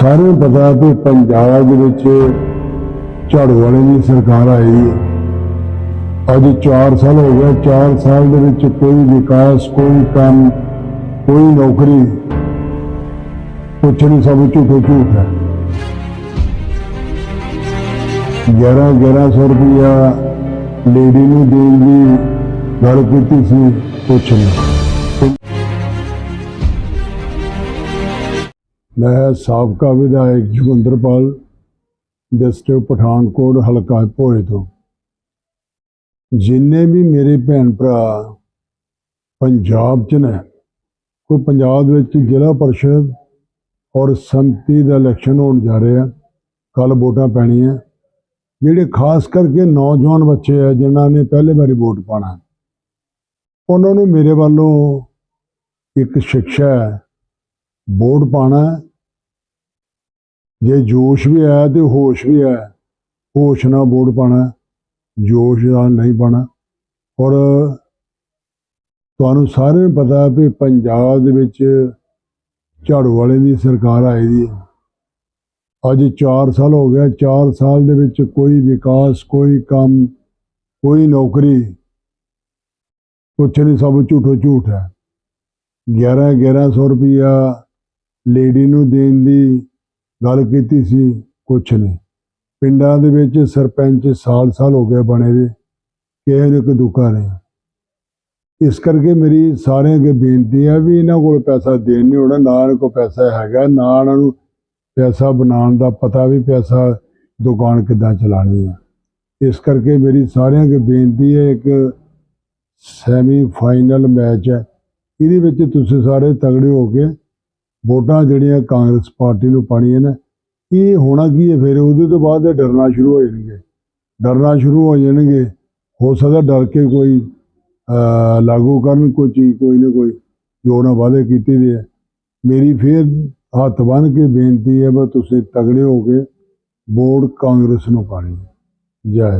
ਸਾਰਿਆਂ ਨੂੰ ਪਤਾ ਕਿ ਪੰਜਾਬ ਦੇ ਵਿੱਚ ਝਾੜੂ ਵਾਲੇ ਦੀ ਸਰਕਾਰ ਆਈ ਹੈ। ਅੱਜ 4 ਸਾਲ ਹੋ ਗਿਆ 4 ਸਾਲ ਦੇ ਵਿੱਚ ਕੋਈ ਵਿਕਾਸ, ਕੋਈ ਕੰਮ, ਕੋਈ ਨੌਕਰੀ ਕੁਛ ਨਹੀਂ, ਸਭ ਝੂਠੇ ਝੂਠ ਹੈ। 11 1100 ਰੁਪਇਆ ਲੇਡੀ ਨੂੰ ਦੇਣ ਦੀ ਗੱਲ ਕੀਤੀ ਸੀ, ਕੁਛ ਨਹੀਂ। ਮੈਂ ਸਾਬਕਾ ਵਿਧਾਇਕ ਜੋਗਿੰਦਰਪਾਲ ਡਿਸਟ੍ਰਿਕਟ ਪਠਾਨਕੋਟ ਹਲਕਾ ਭੋਏ ਤੋਂ। ਜਿੰਨੇ ਵੀ ਮੇਰੇ ਭੈਣ ਭਰਾ ਪੰਜਾਬ 'ਚ ਨੇ, ਕੋਈ ਪੰਜਾਬ ਵਿੱਚ ਜ਼ਿਲ੍ਹਾ ਪਰਿਸ਼ਦ ਔਰ ਸੰਮਤੀ ਦਾ ਇਲੈਕਸ਼ਨ ਹੋਣ ਜਾ ਰਿਹਾ ਕੱਲ ਵੋਟਾਂ ਪੈਣੀਆਂ, ਜਿਹੜੇ ਖਾਸ ਕਰਕੇ ਨੌਜਵਾਨ ਬੱਚੇ ਆ, ਜਿਨ੍ਹਾਂ ਨੇ ਪਹਿਲੇ ਵਾਰੀ ਵੋਟ ਪਾਣਾ ਉਹਨਾਂ ਨੂੰ ਮੇਰੇ ਵੱਲੋਂ ਇੱਕ ਸਿੱਖਿਆ ਹੈ, ਵੋਟ ਪਾਣਾ ਜੇ ਜੋਸ਼ ਵੀ ਹੈ ਤੇ ਹੋਸ਼ ਵੀ ਹੈ। ਹੋਸ਼ ਨਾਲ ਵੋਟ ਪਾਣਾ ਜੋਸ਼ ਨਾਲ ਨਹੀਂ ਪਾਣਾ। ਔਰ ਤੁਹਾਨੂੰ ਸਾਰਿਆਂ ਨੂੰ ਪਤਾ ਵੀ ਪੰਜਾਬ ਦੇ ਵਿੱਚ ਝਾੜੂ ਵਾਲੇ ਦੀ ਸਰਕਾਰ ਆਈ ਦੀ ਹੈ। ਅੱਜ 4 ਸਾਲ ਹੋ ਗਿਆ 4 ਸਾਲ ਦੇ ਵਿੱਚ ਕੋਈ ਵਿਕਾਸ, ਕੋਈ ਕੰਮ, ਕੋਈ ਨੌਕਰੀ ਕੁਛ ਨਹੀਂ ਸਭ ਝੂਠੋ ਝੂਠ ਹੈ। 11 1100 ਰੁਪਇਆ ਲੇਡੀ ਨੂੰ ਦੇਣ ਦੀ ਗੱਲ ਕੀਤੀ ਸੀ, ਕੁਛ ਨਹੀਂ। ਪਿੰਡਾਂ ਦੇ ਵਿੱਚ ਸਰਪੰਚ ਸਾਲ ਸਾਲ ਹੋ ਗਏ ਬਣੇ ਦੇ ਕਿਸੇ ਨੇ ਕੋਈ ਦੁੱਖਾ ਨਹੀਂ। ਇਸ ਕਰਕੇ ਮੇਰੀ ਸਾਰਿਆਂ ਅੱਗੇ ਬੇਨਤੀ ਹੈ ਵੀ ਇਹਨਾਂ ਕੋਲ ਪੈਸਾ ਦੇਣ ਨਹੀਂ ਹੋਣਾ, ਨਾ ਇਹਨਾਂ ਕੋਲ ਪੈਸਾ ਹੈਗਾ, ਨਾ ਇਹਨਾਂ ਨੂੰ ਪੈਸਾ ਬਣਾਉਣ ਦਾ ਪਤਾ ਵੀ ਪੈਸਾ ਦੁਕਾਨ ਕਿੱਦਾਂ ਚਲਾਣੀ ਹੈ ਇਸ ਕਰਕੇ ਮੇਰੀ ਸਾਰਿਆਂ ਅੱਗੇ ਬੇਨਤੀ ਹੈ ਇੱਕ ਸੈਮੀ ਫਾਈਨਲ ਮੈਚ ਹੈ ਇਹਦੇ ਵਿੱਚ ਤੁਸੀਂ ਸਾਰੇ ਤਗੜੇ ਹੋ ਕੇ ਵੋਟਾਂ ਜਿਹੜੀਆਂ ਕਾਂਗਰਸ ਪਾਰਟੀ ਨੂੰ ਪਾਣੀਆਂ ਨੇ, ਇਹ ਹੋਣਾ ਕੀ ਹੈ? ਫਿਰ ਉਹਦੇ ਤੋਂ ਬਾਅਦ ਇਹ ਡਰਨਾ ਸ਼ੁਰੂ ਹੋ ਜਾਣਗੇ। ਡਰਨਾ ਸ਼ੁਰੂ ਹੋ ਜਾਣਗੇ। ਹੋ ਸਕਦਾ ਡਰ ਕੇ ਕੋਈ ਲਾਗੂ ਕਰਨ ਕੋਈ ਚੀਜ਼, ਕੋਈ ਨਾ ਕੋਈ ਜੋ ਉਹਨਾਂ ਵਾਅਦੇ ਕੀਤੇ ਦੇ ਹੈ ਮੇਰੀ ਫਿਰ ਹੱਥ ਬੰਨ੍ਹ ਕੇ ਬੇਨਤੀ ਹੈ, ਵੀ ਤੁਸੀਂ ਤਗੜੇ ਹੋ ਕੇ ਵੋਟ ਕਾਂਗਰਸ ਨੂੰ ਪਾਣੀ ਹੈ। ਜੈ